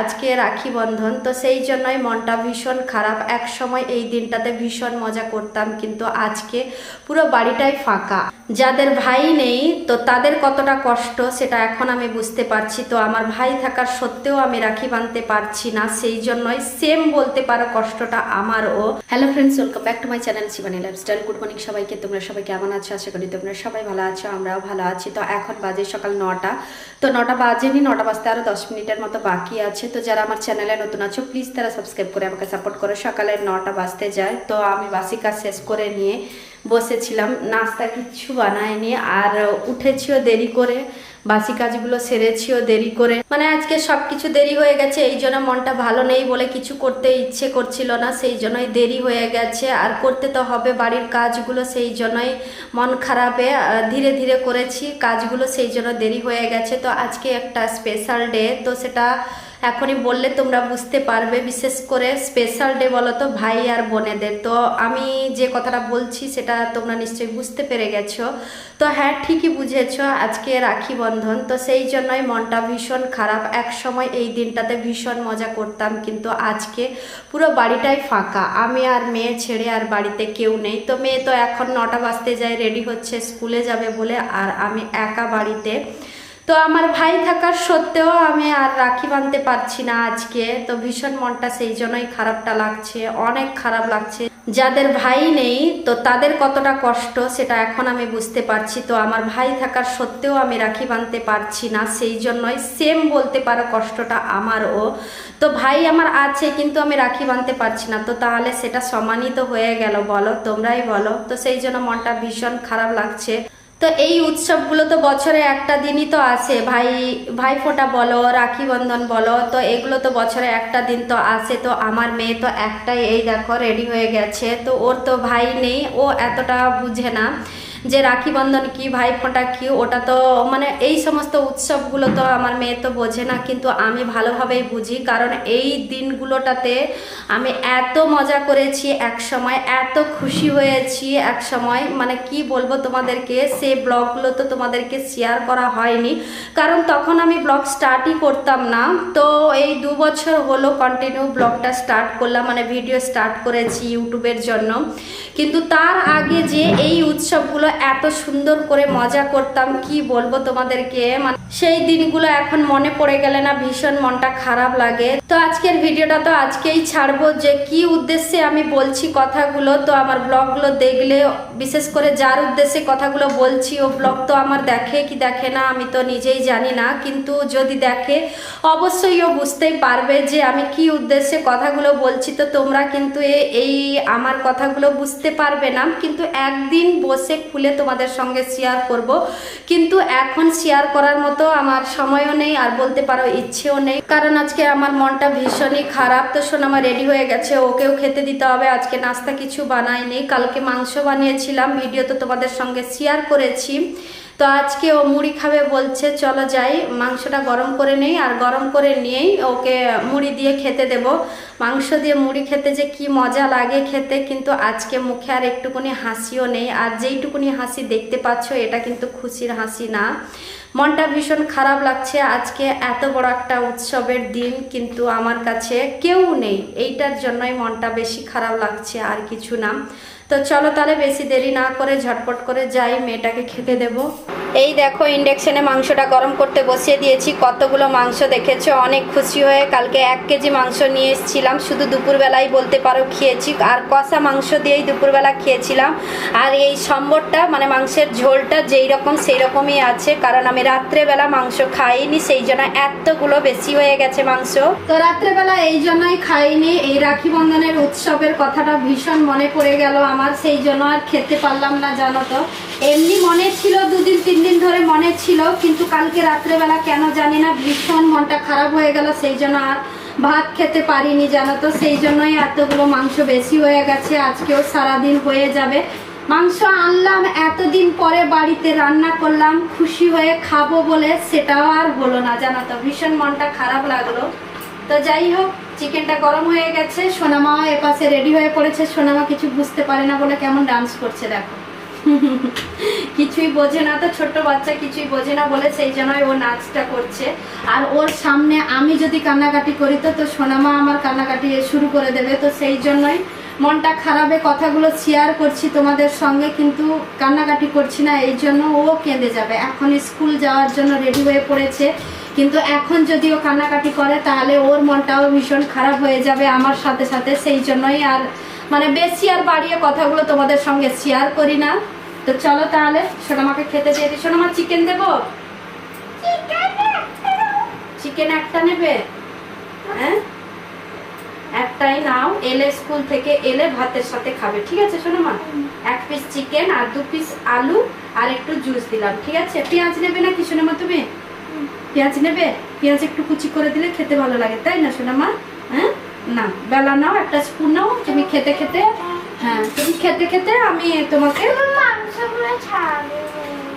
আজকে রাখি বন্ধন। তো সেই জন্যই মনটা ভীষণ খারাপ। এক সময় এই দিনটাতে ভীষণ মজা করতাম, কিন্তু আজকে পুরো বাড়িটাই ফাঁকা। যাদের ভাই নেই, তো তাদের কতটা কষ্ট সেটা এখন আমি বুঝতে পারছি। তো আমার ভাই থাকার সত্ত্বেও আমি রাখি বাঁধতে পারছি না, সেই জন্যই সেম বলতে পারো কষ্টটা আমারও। Hello friends welcome back to my channel Shivani lifestyle good morning সবাইকে, তোমরা সবাই কেমন আছো? আশা করি তোমরা সবাই ভালো আছো, আমরাও ভালো আছি। তো এখন বাজে সকাল নটা। তো নটা বাজেনি, নটা বাজতে আরও দশ মিনিটের মতো বাকি আছে। তো যারা আমার চ্যানেলে নতুন আছো প্লিজ তারা সাবস্ক্রাইব করে আমাকে সাপোর্ট করো। সকালে নটা বাজতে যায়। তো আমি বাসি কাজ শেষ করে নিয়ে বসেছিলাম, নাস্তা কিচ্ছু বানায়নি আর উঠেছিও দেরি করে, বাসি কাজগুলো সেরেছিও দেরি করে। মানে আজকে সব কিছু দেরি হয়ে গেছে, এই জন্য মনটা ভালো নেই বলে কিছু করতে ইচ্ছে করছিল না, সেই জন্যই দেরি হয়ে গেছে। আর করতে তো হবে বাড়ির কাজগুলো, সেই জন্যই মন খারাপে ধীরে ধীরে করেছি, কাজগুলো সেই জন্য দেরি হয়ে গেছে। তো আজকে একটা স্পেশাল ডে তো সেটা এখনই বললে তোমরা বুঝতে পারবে, বিশেষ করে স্পেশাল ডে বলো তো ভাই আর বোনেদের। তো আমি যে কথাটা বলছি সেটা তোমরা নিশ্চয়ই বুঝতে পেরে গেছো। তো হ্যাঁ ঠিকই বুঝেছ, আজকে রাখি বন্ধন। তো সেই জন্যই মনটা ভীষণ খারাপ। এক সময় এই দিনটাতে ভীষণ মজা করতাম, কিন্তু আজকে পুরো বাড়িটাই ফাঁকা। আমি আর মেয়ে ছেড়ে আর বাড়িতে কেউ নেই। তো মেয়ে তো এখন নটা বাজতে যায় রেডি হচ্ছে, স্কুলে যাবে বলে। আর আমি একা বাড়িতে তো আমার ভাই থাকার সত্ত্বেও আমি আর রাখি বাঁধতে পারছি না আজকে। তো ভীষণ মনটা সেই জন্যই খারাপটা লাগছে, অনেক খারাপ লাগছে। যাদের ভাই নেই, তো তাদের কতটা কষ্ট সেটা এখন আমি বুঝতে পারছি। তো আমার ভাই থাকার সত্ত্বেও আমি রাখি বাঁধতে পারছি না, সেই জন্যই সেম বলতে পারো কষ্টটা আমারও। তো ভাই আমার আছে, কিন্তু আমি রাখি বাঁধতে পারছি না। তো তাহলে সেটা সমানিত হয়ে গেল, বলো, তোমরাই বলো। তো সেই জন্য মনটা ভীষণ খারাপ লাগছে। তো এই উৎসবগুলো তো বছরে একটা দিনই তো আছে। ভাই, ভাইফোঁটা বলো, রাখি বন্ধন বলো, তো এগুলো তো বছরে একটা দিন তো আসে তো আমার মেয়ে তো একটাই, এই দেখো রেডি হয়ে গেছে। তো ওর তো ভাই নেই, ও এতটা বুঝে না। যে রাখি বন্ধন কি, ভাই ফোঁটা কি, ওটা তো মানে এই সমস্ত উৎসবগুলো তো আমার মেয়ে তো বোঝে না, কিন্তু আমি ভালোভাবেই বুঝি। কারণ এই দিনগুলোটাতে আমি এত মজা করেছি, এক সময় এত খুশি হয়েছি, এক সময় মানে কি বলব তোমাদেরকে, সে ব্লগগুলো তো তোমাদেরকে শেয়ার করা হয়নি। কারণ তখন আমি ব্লগ স্টার্টই করতাম না, তো এই দু বছর হলো কন্টিনিউ ব্লগটা স্টার্ট করলাম মানে ভিডিও স্টার্ট করেছি ইউটিউবের জন্য। কিন্তু তার আগে যে এই উৎসবগুলো এত সুন্দর করে মজা করতাম, কি বলব তোমাদেরকে? মানে সেই দিনগুলো এখন মনে পড়ে গেলে না ভীষণ মনটা খারাপ লাগে। তো আজকের ভিডিওটা তো আজকেই ছাড়বো যে কি উদ্দেশ্যে আমি বলছি কথাগুলো। তো আমার ব্লগগুলো দেখলে, বিশেষ করে যার উদ্দেশ্যে কথাগুলো বলছি, ও ব্লগ তো আমার দেখে কি দেখে না, আমি তো নিজেই জানি না। কিন্তু যদি দেখে, অবশ্যই ও বুঝতেই পারবে যে আমি কি উদ্দেশ্যে কথাগুলো বলছি। তো তোমরা কিন্তু এই আমার কথাগুলো বুঝতে পারবে না। কিন্তু একদিন বসে খুলে তোমাদের সঙ্গে শেয়ার করব। কিন্তু এখন শেয়ার করার মতো আমার সময়ও নেই, আর বলতে পারো ইচ্ছেও নেই। কারণ আজকে আমার মনটা ভীষণই খারাপ। তো শোন, আমার রেডি হয়ে গেছে। ওকেও খেতে দিতে হবে। আজকে নাস্তা কিছু বানাইনি। কালকে মাংস বানিয়েছিলাম। ভিডিও তো তোমাদের সঙ্গে শেয়ার করেছি। তো আজকে ও মুড়ি খাবে বলছে, চলো যাই, মাংসটা গরম করে নেই আর গরম করে নিয়েই ওকে মুড়ি দিয়ে খেতে দেব। মাংস দিয়ে মুড়ি খেতে যে কি মজা লাগে খেতে, কিন্তু আজকে মুখে আর একটুকুনি হাসিও নেই। আর যেইটুকুনি হাসি দেখতে পাচ্ছ, এটা কিন্তু খুশির হাসি না। মনটা ভীষণ খারাপ লাগছে আজকে এত বড় একটা উৎসবের দিন, কিন্তু আমার কাছে কেউ নেই। এইটার জন্যই মনটা বেশি খারাপ লাগছে আর কিছু না। তো চলো তাহলে বেশি দেরি না করে ঝটপট করে যাই মেয়েটাকে খেতে দেব। এই দেখো ইন্ডাকশনে মাংসটা গরম করতে বসিয়ে দিয়েছি। কতগুলো মাংস দেখেছ? অনেক খুশি হয়ে কালকে এক কেজি মাংস নিয়ে এসেছিলাম। শুধু দুপুরবেলায় বলতে পারো খেয়েছি। আর কষা মাংস দিয়েই দুপুরবেলা খেয়েছিলাম। আর এই সম্বরটা মানে মাংসের ঝোলটা যেই রকম সেই রকমই আছে। কারণ আমি রাত্রেবেলা মাংস খাইনি, সেই জন্য এতগুলো বেশি হয়ে গেছে মাংস। তো রাত্রেবেলা এই জন্যই খাইনি। এই রাখি বন্ধনের উৎসবের কথাটা ভীষণ মনে পড়ে গেল আমার। সেই জন্য আর খেতে পারলাম না, জানো তো। এমনি মনে ছিল, দুদিন তিন দিন ধরে মনে ছিল, কিন্তু কালকে রাত্রেবেলা কেন জানি না, ভীষণ মনটা খারাপ হয়ে গেল, সেই জন্য আর ভাত খেতে পারিনি জানো তো, সেই জন্যই এতগুলো মাংস বেশি হয়ে গেছে, আজকেও সারাদিন হয়ে যাবে। মাংস আনলাম, এতদিন পরে বাড়িতে রান্না করলাম, খুশি হয়ে খাব বলে সেটাও আর হলো না, জানো তো, ভীষণ মনটা খারাপ লাগল। তো যাই হোক, চিকেনটা গরম হয়ে গেছে সোনামা এপাশে রেডি হয়ে পড়েছে, সোনামা কিছু বুঝতে পারে না বলে কেমন ডান্স করছে, দেখো। কিছুই বোঝে না তো, ছোট্ট বাচ্চা কিছুই বোঝে না বলে সেই জন্যই ও নাচটা করছে। আর ওর সামনে আমি যদি কান্নাকাটি করি তো তো সোনামা আমার কান্নাকাটি শুরু করে দেবে। তো সেই জন্যই মনটা খারাপে কথাগুলো শেয়ার করছি তোমাদের সঙ্গে, কিন্তু কান্নাকাটি করছি না, এই জন্য ও কেঁদে যাবে। এখন স্কুল যাওয়ার জন্য রেডি হয়ে পড়েছে। কিন্তু এখন যদি ও কান্নাকাটি করে, তাহলে ওর মনটাও ভীষণ খারাপ হয়ে যাবে আমার সাথে সাথে। সেই জন্যই আর মানে বেশি আর বাড়িয়ে কথাগুলো তোমাদের সঙ্গে শেয়ার করি না। তো চলো তাহলে, সোনামাকে খেতে দিই সোনামা চিকেন দেবো? চিকেন একটা নেবে? হ্যাঁ? একটাই নাও, এলে স্কুল থেকে এলে ভাতের সাথে খাবে। ঠিক আছে, সোনামা? এক পিস চিকেন আর দু পিস আলু আর একটু জুস দিলাম, ঠিক আছে? পেঁয়াজ নেবে নাকি, সোনামা, তুমি? পেঁয়াজ নেবে? পেঁয়াজ একটু কুচি করে দিলে খেতে ভালো লাগে, তাই না, সোনামা? হ্যাঁ? না, বেলা নাও, একটা স্পুন নাও, তুমি খেতে খেতে হ্যাঁ তুমি খেতে খেতে আমি তোমাকে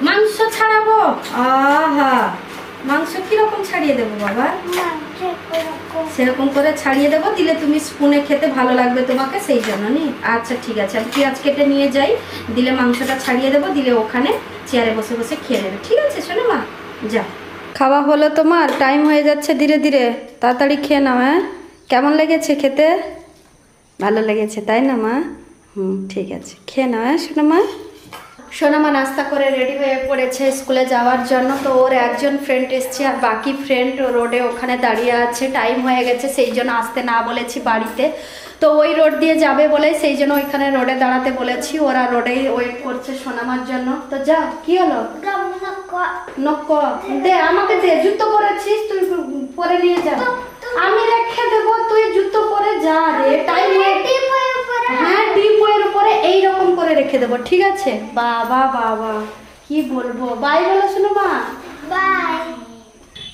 মাংস ছাড়াবো? আহা, মাংস কীরকম ছাড়িয়ে দেবো বাবা? সেরকম করে ছাড়িয়ে দেবো, দিলে তুমি স্পুনে খেতে ভালো লাগবে তোমাকে, সেই জন্য নি আচ্ছা ঠিক আছে, আমি পেঁয়াজ কেটে নিয়ে যাই। দিলে মাংসটা ছাড়িয়ে দেবো, দিলে ওখানে চেয়ারে বসে বসে খেয়ে নেবে। ঠিক আছে, শোনো মা, যা। খাওয়া হলো তোমার, টাইম হয়ে যাচ্ছে ধীরে ধীরে। তাড়াতাড়ি খেয়ে নাও হ্যাঁ? কেমন লেগেছে খেতে? ভালো লেগেছে, তাই না মা? হুম, ঠিক আছে। খেয়ে নাও হ্যাঁ শোনো মা। সোনামা নাস্তা করে রেডি হয়ে পড়েছে স্কুলে যাওয়ার জন্য। তো ওর একজন ফ্রেন্ড এসছে আর বাকি ফ্রেন্ড রোডে ওখানে দাঁড়িয়ে আছে। টাইম হয়ে গেছে সেই জন্য আসতে না বলেছি বাড়িতে। তো ওই রোড দিয়ে যাবে বলে সেই জন্য ওইখানে রোডে দাঁড়াতে বলেছি। ওরা রোডেই ওয়েট করছে সোনামার জন্য। তো যা কি হলো? দে আমাকে দে জুতো পরেছিস তুই পরে নিয়ে যা। আমি রেখে দেবো তুই জুতো পরে যা রে। টাইম হয়ে হ্যাঁ ডিপ বইয়ের উপরে। এই দেবো ঠিক আছে? বাবা বাবা কি বলব? বাই বলো শোনো মা বাই।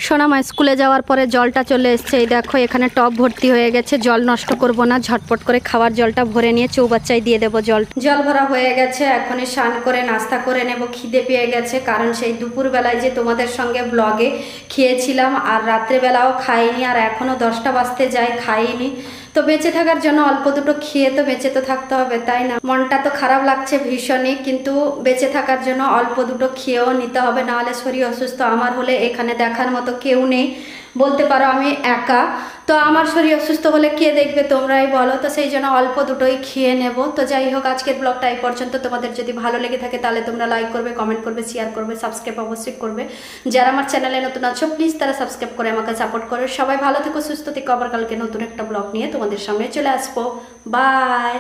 সোনামা স্কুলে যাওয়ার পরে জলটা চলে এসছে। এই দেখো এখানে টপ ভর্তি হয়ে গেছে। জল নষ্ট করব না ঝটপট করে খাওয়ার জলটা ভরে নিয়ে চৌবাচ্চায় দিয়ে দেবো জল। জল ভরা হয়ে গেছে। এখনই স্নান করে নাস্তা করে নেব। খিদে পেয়ে গেছে কারণ সেই দুপুরবেলায় যে তোমাদের সঙ্গে ব্লগে খেয়েছিলাম আর রাত্রেবেলাও খাইনি আর এখনও দশটা বাজতে যায় খাইনি। তো বেঁচে থাকার জন্য অল্প দুটো খেয়ে তো বেঁচে তো থাকতে হবে, তাই না? মনটা তো খারাপ লাগছে ভীষণই, কিন্তু বেঁচে থাকার জন্য অল্প দুটো খেয়েও নিতে হবে, নাহলে শরীর অসুস্থ। আমার হলে এখানে দেখার মতো কেউ নেই। বলতে পারো আমি একা। তো আমার শরীর অসুস্থ হলে কে দেখবে তোমরাই বলো। তো সেই জন্য অল্প দুটোই খেয়ে নেব। তো যাই হোক, আজকের ব্লগটা এই পর্যন্ত। তোমাদের যদি ভালো লেগে থাকে তাহলে তোমরা লাইক করবে কমেন্ট করবে শেয়ার করবে সাবস্ক্রাইব অবশ্যই করবে। যারা আমার চ্যানেলে নতুন আছো প্লিজ তারা সাবস্ক্রাইব করে আমাকে সাপোর্ট করো। সবাই ভালো থেকো, সুস্থ থেকো। আবার কালকে নতুন একটা ব্লগ নিয়ে তোমাদের সামনে চলে আসব। বাই